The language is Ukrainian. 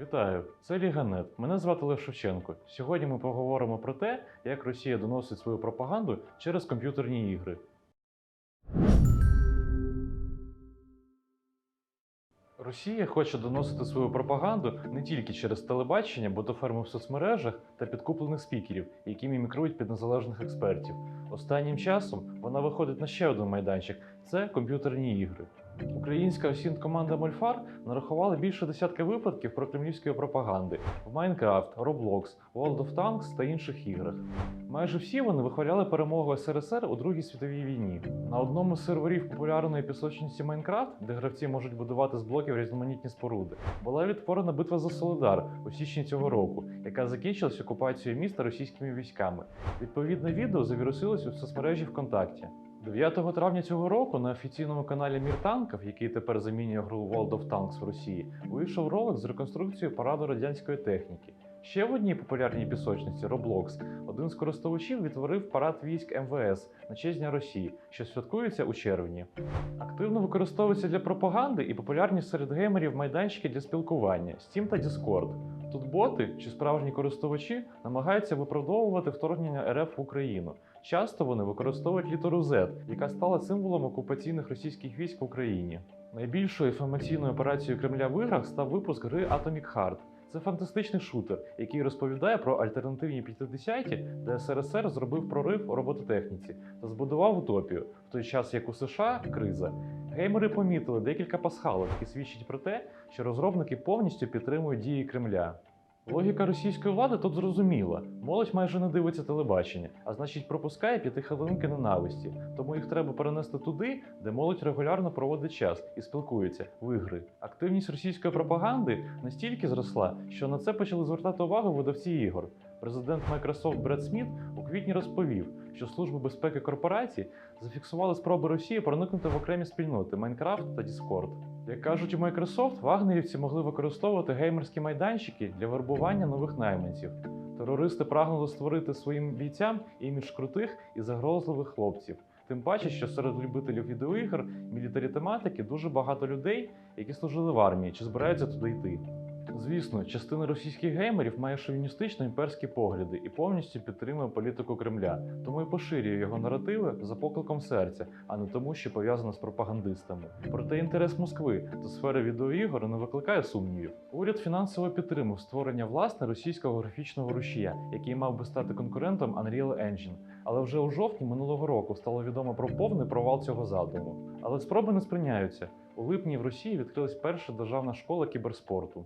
Вітаю, це Ліганет. Мене звати Лев Шевченко. Сьогодні ми поговоримо про те, як Росія доносить свою пропаганду через комп'ютерні ігри. Росія хоче доносити свою пропаганду не тільки через телебачення, ботоферми в соцмережах та підкуплених спікерів, які мімікрують під незалежних експертів. Останнім часом вона виходить на ще один майданчик це комп'ютерні ігри. Українська осінт-команда Мольфар нарахувала більше десятка випадків про кремлівської пропаганди в Майнкрафт, Roblox, World of Tanks та інших іграх. Майже всі вони вихваляли перемогу СРСР у Другій світовій війні. На одному з серверів популярної пісочниці Майнкрафт, де гравці можуть будувати з блоків різноманітні споруди, була відтворена битва за Солидар у січні цього року, яка закінчилась окупацією міста російськими військами. Відповідне відео завірусилось у соцмережі ВКонтакті. 9 травня цього року на офіційному каналі Мір танків, який тепер замінює гру World of Tanks в Росії, вийшов ролик з реконструкцією параду радянської техніки. Ще в одній популярній пісочниці Roblox один з користувачів відтворив парад військ МВС на честь Росії, що святкується у червні. Активно використовується для пропаганди і популярні серед геймерів майданчики для спілкування Steam та Discord. Тут боти чи справжні користувачі намагаються виправдовувати вторгнення РФ в Україну. Часто вони використовують літеру Z, яка стала символом окупаційних російських військ в Україні. Найбільшою інформаційною операцією Кремля в іграх став випуск гри Atomic Heart. Це фантастичний шутер, який розповідає про альтернативні 50-ті, де СРСР зробив прорив у робототехніці та збудував утопію, в той час як у США криза. Геймери помітили декілька пасхалок, які свідчать про те, що розробники повністю підтримують дії Кремля. Логіка російської влади тут зрозуміла. Молодь майже не дивиться телебачення, а значить пропускає п'ятихвилинки ненависті. Тому їх треба перенести туди, де молодь регулярно проводить час і спілкується в ігри. Активність російської пропаганди настільки зросла, що на це почали звертати увагу видавці ігор. Президент Microsoft Бред Сміт квітні розповів, що служби безпеки корпорацій зафіксували спроби Росії проникнути в окремі спільноти Minecraft та Discord. Як кажуть у Microsoft, вагнерівці могли використовувати геймерські майданчики для вербування нових найманців. Терористи прагнули створити своїм бійцям імідж крутих і загрозливих хлопців. Тим паче, що серед любителів відеоігр, мілітарі тематики дуже багато людей, які служили в армії чи збираються туди йти. Звісно, частина російських геймерів має шовіністично імперські погляди і повністю підтримує політику Кремля, тому і поширює його наративи за покликом серця, а не тому, що пов'язано з пропагандистами. Проте інтерес Москви до сфери відеоігор не викликає сумнівів. Уряд фінансово підтримав створення власне російського графічного рушія, який мав би стати конкурентом Unreal Engine. Але вже у жовтні минулого року стало відомо про повний провал цього задуму. Але спроби не сприйняються. У липні в Росії відкрилась перша державна школа кіберспорту.